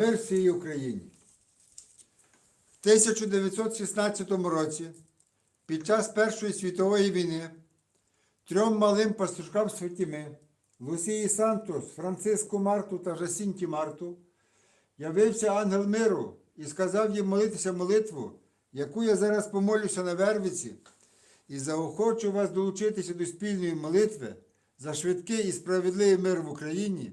Мир всій Україні. В 1916 році, під час Першої світової війни, трьом малим пастушкам Святіми, Лусії Сантос, Франциску Марту та Жасінті Марту, явився ангел миру і сказав їм молитися молитву, яку я зараз помолюся на Вервиці, і заохочу вас долучитися до спільної молитви за швидкий і справедливий мир в Україні,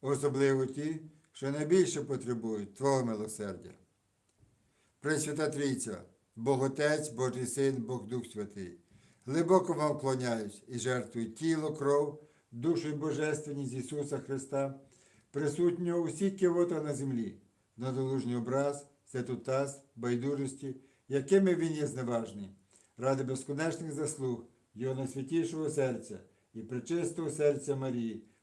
особливо ті, що найбільше потребують Твого милосердя. Пресвята Трійця, Бог Отець, Божий Син, Бог Дух Святий, глибоко вам вклоняюсь і жертвую тіло, кров, душу і божественність Ісуса Христа, присутнього усіх кивота на землі, на долужний образ, святотаз, байдужості, якими він є зневажний, ради безконечних заслуг Його найсвятішого серця і пречистого серця Марії,